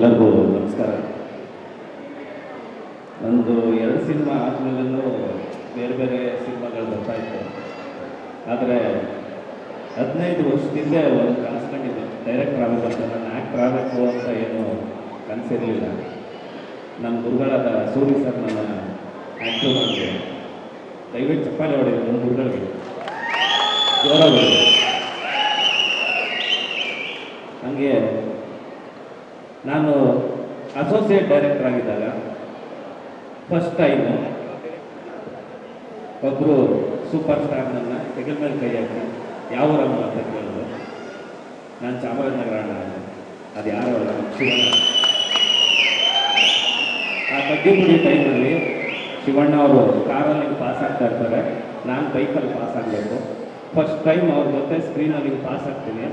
ಎಲ್ಲರಿಗೂ ನಮಸ್ಕಾರ. ನಂದು ಎರಡು ಸಿನಿಮಾ ಆದಮೇಲೂ ಬೇರೆ ಬೇರೆ ಸಿನಿಮಾಗಳು ಬರ್ತಾ ಇತ್ತು. ಆದರೆ ಹದಿನೈದು ವರ್ಷದಿಂದ ಒಂದು ಕನಸ್ಕೊಂಡಿದ್ದೆ ಡೈರೆಕ್ಟರ್ ಆಗಬೇಕಂತ ನಾನು ಆ್ಯಕ್ಟರ್ ಆಗಬೇಕು ಅಂತ ಏನು ಕನಸಿರಲಿಲ್ಲ. ನನ್ನ ಗುರುಗಳಾದ ಸೂರಿ ಸರ್ ನನ್ನ ಆ್ಯಕ್ಟರ್ ಮಾಡಿದೆ ದಯವಿಟ್ಟು ಚಪ್ಪಾಳೆ ಹೊಡೆದು ನನ್ನ ಗುರುಗಳಿಗೆ ಜೋರಾಗಿ ಹೊಡಿ. ನಾನು ಅಸೋಸಿಯೇಟ್ ಡೈರೆಕ್ಟರ್ ಆಗಿದ್ದಾಗ ಫಸ್ಟ್ ಟೈಮ್ ಒಬ್ಬರು ಸೂಪರ್ ಸ್ಟಾರ್ ನನ್ನ ಹೆಗಲ ಮೇಲೆ ಕೈ ಹಾಕಿ ಯಾವ ರಮ್ಮ ಅಂತ ಕೇಳಿದ್ರು. ನಾನು ಚಾಮರಾಜನಗರ ಅಣ್ಣ. ಅದು. ಯಾರು ಅಲ್ಲ ಶಿವಣ್ಣ. ಆ ಕಡ್ಡಿಪುಡಿ ಟೈಮಲ್ಲಿ ಶಿವಣ್ಣ ಅವರು ಕಾರಲ್ಲಿ ಪಾಸ್ ಆಗ್ತಾ ಇರ್ತಾರೆ. ನಾನು ಬೈಕಲ್ಲಿ ಪಾಸ್ ಆಗಬೇಕು. ಫಸ್ಟ್ ಟೈಮ್ ಅವ್ರ ಜೊತೆ ಸ್ಕ್ರೀನಲ್ಲಿ ಪಾಸ್ ಆಗ್ತೀನಿ.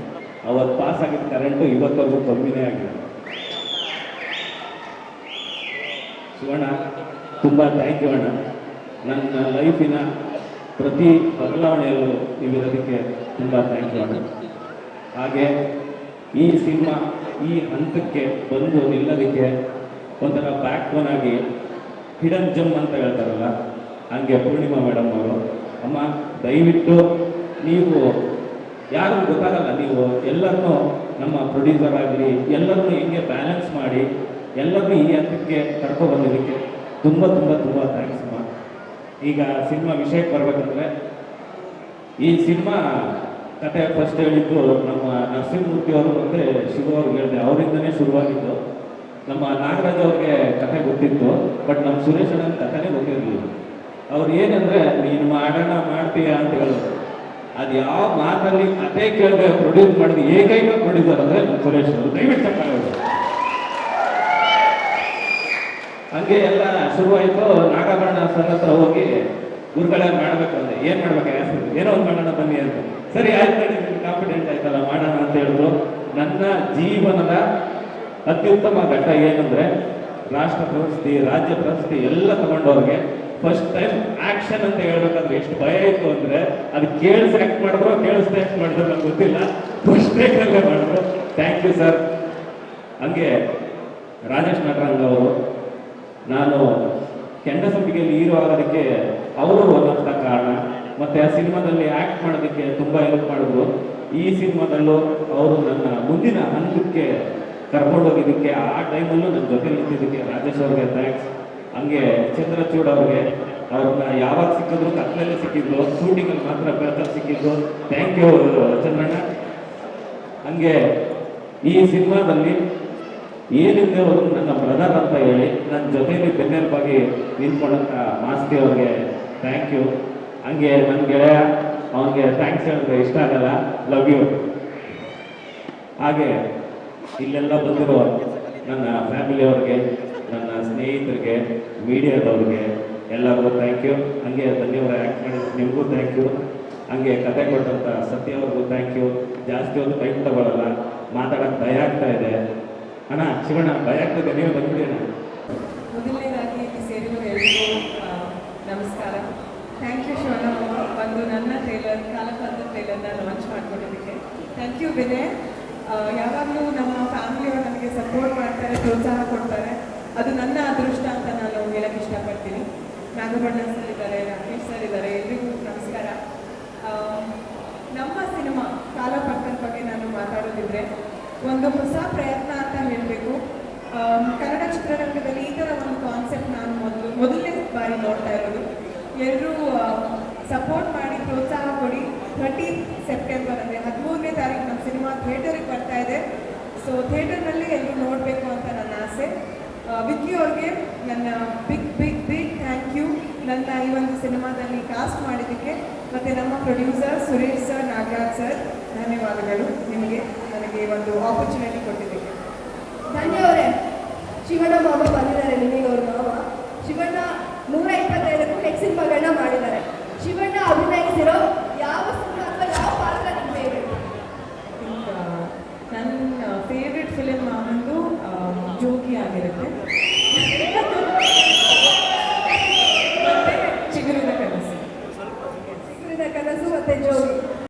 ಅವತ್ತು ಪಾಸ್ ಆಗಿದ್ದ ಕರೆಂಟು ಇವತ್ತವರೆಗೂ ಕಮ್ಮಿನೇ ಆಗಿದೆ ಶಿವಣ್ಣ ತುಂಬ ಥ್ಯಾಂಕ್ ಯು ಅಣ್ಣ. ನನ್ನ ಲೈಫಿನ ಪ್ರತಿ ಬದಲಾವಣೆಯಲ್ಲೂ ನೀವಿರೋದಕ್ಕೆ ತುಂಬ ಥ್ಯಾಂಕ್ ಯು ಅಣ್ಣ. ಹಾಗೆ ಈ ಸಿನಿಮಾ ಈ ಹಂತಕ್ಕೆ ಬಂದು ನಿಲ್ಲೋದಕ್ಕೆ ಒಂಥರ ಬ್ಯಾಕ್ ಬೋನ್ ಆಗಿ ಹಿಡನ್ ಜಮ್ ಅಂತ ಹೇಳ್ತಾರಲ್ಲ, ಹಂಗೆ ಪೂರ್ಣಿಮಾ ಮೇಡಮ್ ಅವರು. ಅಮ್ಮ, ದಯವಿಟ್ಟು ನೀವು ಯಾರು ಗೊತ್ತಾಗಲ್ಲ, ನೀವು ಎಲ್ಲರನ್ನೂ ನಮ್ಮ ಪ್ರೊಡ್ಯೂಸರ್ ಆಗಲಿ, ಎಲ್ಲರನ್ನೂ ಹೆಂಗೆ ಬ್ಯಾಲೆನ್ಸ್ ಮಾಡಿ ಎಲ್ಲರನ್ನೂ ಈ ಹಂತಕ್ಕೆ ಕರ್ಕೊಂಡು ಬಂದಿದ್ದಕ್ಕೆ ತುಂಬ ತುಂಬ ತುಂಬ ಥ್ಯಾಂಕ್ಸ್ ಅಮ್ಮ. ಈಗ ಸಿನಿಮಾ ವಿಷಯಕ್ಕೆ ಬರಬೇಕಂದ್ರೆ, ಈ ಸಿನಿಮಾ ಕತೆ ಫಸ್ಟ್ ಹೇಳಿದ್ದು ನಮ್ಮ ನರಸಿಂಹಮೂರ್ತಿ ಅವರು ಮತ್ತೆ ಶಿವ ಅವ್ರಿಗೆ ಹೇಳಿದೆ ಅವರಿಂದನೇ ಶುರುವಾಗಿದ್ದು ನಮ್ಮ ನಾಗರಾಜ್ ಅವ್ರಿಗೆ ಕತೆ ಗೊತ್ತಿತ್ತು ಬಟ್ ನಮ್ಮ ಸುರೇಶ್ ಅಣ್ಣನ ಕಥೆನೇ ಗೊತ್ತಿರಲಿಲ್ಲ. ಅವ್ರು ಏನಂದ್ರೆ, ನೀನು ಮಾಡೋಣ ಮಾಡ್ತೀಯಾ? ಅಂತ ಹೇಳಿದ್ರು. ಅದು ಯಾವ ಮಾತಲ್ಲಿ ಕತೆ ಕೇಳಿದೆ ಪ್ರೊಡ್ಯೂಸ್ ಮಾಡಿದ ಏಕೈಕ ಪ್ರೊಡ್ಯೂಸರ್ ಅಂದ್ರೆ ನಮ್ಮ ಸುರೇಶ್ ಅವರು. ದಯವಿಟ್ಟು ಚಪ್ಪಾಳೆ ಹೊಡಿ. ಹಂಗೆ ಎಲ್ಲ ಶುರುವಾಯಿತು, ನಾಗಭರಣ ಸರ್ ಹತ್ರ ಹೋಗಿ ಗುರುಗಳೇ ಮಾಡ್ಬೇಕು ಅಂದ್ರೆ ಏನ್ ಮಾಡ್ಬೇಕು ಏನೋ ಒಂದು ಮಾಡೋಣ ಬನ್ನಿ ಅಂತ. ಸರಿ, ಆಯ್ತು ಕಾನ್ಫಿಡೆಂಟ್ ಆಯ್ತಲ್ಲ, ಮಾಡೋಣ ಅಂತ ಹೇಳಿದ್ರು. ನನ್ನ ಜೀವನದ ಅತ್ಯುತ್ತಮ ಘಟ್ಟ ಏನಂದ್ರೆ ರಾಷ್ಟ್ರ ಪ್ರಶಸ್ತಿ, ರಾಜ್ಯ ಪ್ರಶಸ್ತಿ ಎಲ್ಲ ತಗೊಂಡವ್ರಿಗೆ ಫಸ್ಟ್ ಟೈಮ್ ಆಕ್ಷನ್ ಅಂತ ಹೇಳ್ಬೇಕಂದ್ರೆ ಎಷ್ಟು ಭಯ ಇತ್ತು ಅಂದ್ರೆ ಅದು ಕೇಳಿಸ್ ಆಕ್ಟ್ ಮಾಡಿದ್ರು, ಕೇಳಿಸ್ದೆ ಆಕ್ಟ್ ಮಾಡಿದ್ರು ನಂಗೆ ಗೊತ್ತಿಲ್ಲ. ಫಸ್ಟ್ ಟೇಕಲ್ಲೇ ಮಾಡಿದ್ರು. ಥ್ಯಾಂಕ್ ಯು ಸರ್ ಹಂಗೆ ರಾಜೇಶ್ ನಟರಂಗ್ ಅವರು ನಾನು ಕೆಂಡ ಕೆಂಡಸಂಪಿಗೆಯಲ್ಲಿ ಹೀರೋ ಆಗೋದಕ್ಕೆ ಅವರು ಒಂದಂಥ ಕಾರಣ. ಮತ್ತೆ ಆ ಸಿನಿಮಾದಲ್ಲಿ ಆಕ್ಟ್ ಮಾಡೋದಕ್ಕೆ ತುಂಬ ಹೆಲ್ಪ್ ಮಾಡಿದ್ರು. ಈ ಸಿನಿಮಾದಲ್ಲೂ ಅವರು ನನ್ನ ಮುಂದಿನ ಹಂತಕ್ಕೆ ಕರ್ಕೊಂಡು ಹೋಗಿದ್ದಕ್ಕೆ, ಆ ಟೈಮಲ್ಲೂ ನನ್ನ ಜೊತೆ ನಿಂತಿದ್ದಕ್ಕೆ ರಾಜೇಶ್ ಅವ್ರಿಗೆ ಥ್ಯಾಂಕ್ಸ್ ಹಂಗೆ ಚಂದ್ರಚೂಡ್ ಅವ್ರಿಗೆ, ಅವ್ರನ್ನ ಯಾವಾಗ ಸಿಕ್ಕಿದ್ರು ಕತ್ಲಲ್ಲಿ ಸಿಕ್ಕಿದ್ರು, ಶೂಟಿಂಗಲ್ಲಿ ಮಾತ್ರ ಬೆಳಕಲ್ಲಿ ಸಿಕ್ಕಿದ್ರು. ಥ್ಯಾಂಕ್ ಯು ಚಂದ್ರಣ್ಣ. ಹಂಗೆ ಈ ಸಿನಿಮಾದಲ್ಲಿ ಏನಿದೆ ಅವರು ನನ್ನ ಬ್ರದರ್ ಅಂತ ಹೇಳಿ ನನ್ನ ಜೊತೆಯಲ್ಲಿ ಬೆನ್ನೆಲುಬಾಗಿ ನಿಂತ್ಕೊಂಡಂಥ ಮಾಸ್ತಿ ಅವ್ರಿಗೆ ಥ್ಯಾಂಕ್ ಯು ಹಂಗೆ ನನ್ನ ಗೆಳೆಯ, ಅವನಿಗೆ ಥ್ಯಾಂಕ್ಸ್ ಹೇಳಿದ್ರೆ ಇಷ್ಟ ಆಗಲ್ಲ. ಲವ್ ಯು ಹಾಗೆ ಇಲ್ಲೆಲ್ಲ ಬಂದಿರೋ ನನ್ನ ಫ್ಯಾಮಿಲಿಯವ್ರಿಗೆ ನನ್ನ ಸ್ನೇಹಿತರಿಗೆ, ಮೀಡಿಯಾದವ್ರಿಗೆ ಎಲ್ಲರಿಗೂ ಥ್ಯಾಂಕ್ ಯು ಹಂಗೆ ಧನ್ಯವಾದ ಆ್ಯಕ್ಟ್ ಮಾಡಿದ ನಿಮಗೂ ಥ್ಯಾಂಕ್ ಯು ಹಂಗೆ ಕತೆ ಕೊಟ್ಟಂಥ ಸತ್ಯ ಅವ್ರಿಗೂ ಥ್ಯಾಂಕ್ ಯು ಜಾಸ್ತಿ ಒಂದು ಟೈಮ್ ತಗೊಳ್ಳಲ್ಲ ಮಾತಾಡೋಕ್ಕೆ ಭಯ ಆಗ್ತಾ ಇದೆ. ಅಣ್ಣ, ಶಿವಣ್ಣ ಭಯ ಆಗ್ತದೆ ನೀವು ಬಂದ್ಬಿಡಿ ಅಣ್ಣ. ಮೊದಲನೇದಾಗಿ ಸೇರಿರುವ ಎಲ್ಲರಿಗೂ ನಮಸ್ಕಾರ. ಥ್ಯಾಂಕ್ ಯು ಶಿವಣ್ಣ ಬಂದು ನನ್ನ ಟ್ರೇಲರ್ ಕಾಲಕಾಲದ ಟ್ರೇಲರ್ನ ಲಾಂಚ್ ಮಾಡ್ಕೊಂಡಿದ್ದಕ್ಕೆ. Thank you Vinay. ಯಾವಾಗಲೂ ನಮ್ಮ ಫ್ಯಾಮಿಲಿಯವರು ನನಗೆ ಸಪೋರ್ಟ್ ಮಾಡ್ತಾರೆ, ಪ್ರೋತ್ಸಾಹ ಕೊಡ್ತಾರೆ. ಅದು ನನ್ನ ಅದೃಷ್ಟ ಅಂತ ನಾನು ಹೇಳಕ್ಕೆ ಇಷ್ಟಪಡ್ತೀನಿ. ನಾಗಬಣ್ಣ ಸರ್ ಇದ್ದಾರೆ ರಾಕೇಶ್ ಸರ್ ಇದ್ದಾರೆ, ಎಲ್ರಿಗೂ ನಮಸ್ಕಾರ. ನಮ್ಮ ಸಿನಿಮಾ ಕಾಲ ಬಗ್ಗೆ ನಾನು ಮಾತಾಡೋದಿದ್ರೆ, ಒಂದು ಹೊಸ ಪ್ರಯತ್ನ ಅಂತ ಹೇಳಬೇಕು ಕನ್ನಡ ಚಿತ್ರರಂಗದಲ್ಲಿ ಈ ಥರ ಒಂದು ಕಾನ್ಸೆಪ್ಟ್ ನಾನು ಮೊದಲು ಮೊದಲನೇ ಬಾರಿ ನೋಡ್ತಾ ಇರೋದು ಎಲ್ಲರೂ ಸಪೋರ್ಟ್ ಮಾಡಿ, ಪ್ರೋತ್ಸಾಹ ಕೊಡಿ. ಥರ್ಟಿ ಸೆಪ್ಟೆಂಬರ್ ಅಂದರೆ ಹದಿಮೂರನೇ ತಾರೀಕು ನಮ್ಮ ಸಿನಿಮಾ ಥಿಯೇಟರಿಗೆ ಬರ್ತಾ ಇದೆ. ಸೊ ಥಿಯೇಟರ್ನಲ್ಲಿ ಎಲ್ಲರೂ ನೋಡಬೇಕು ಅಂತ ನನ್ನ ಆಸೆ. ವಿಕ್ಕಿ ಅವ್ರಿಗೆ ನನ್ನ big big big thank you ನನ್ನ ಈ ಒಂದು ಸಿನಿಮಾದಲ್ಲಿ ಕಾಸ್ಟ್ ಮಾಡಿದ್ದಕ್ಕೆ ಮತ್ತು ನಮ್ಮ producer Suresh sir Nagaraj sir ಧನ್ಯವಾದಗಳು ನಿಮಗೆ, ನನಗೆ ಒಂದು ಆಪರ್ಚುನಿಟಿ ಕೊಟ್ಟಿದ್ದಕ್ಕೆ. ಬಾಬು ಬಂದಿದ್ದಾರೆ ಬಾಬಾ けグルダカるスかなす。手。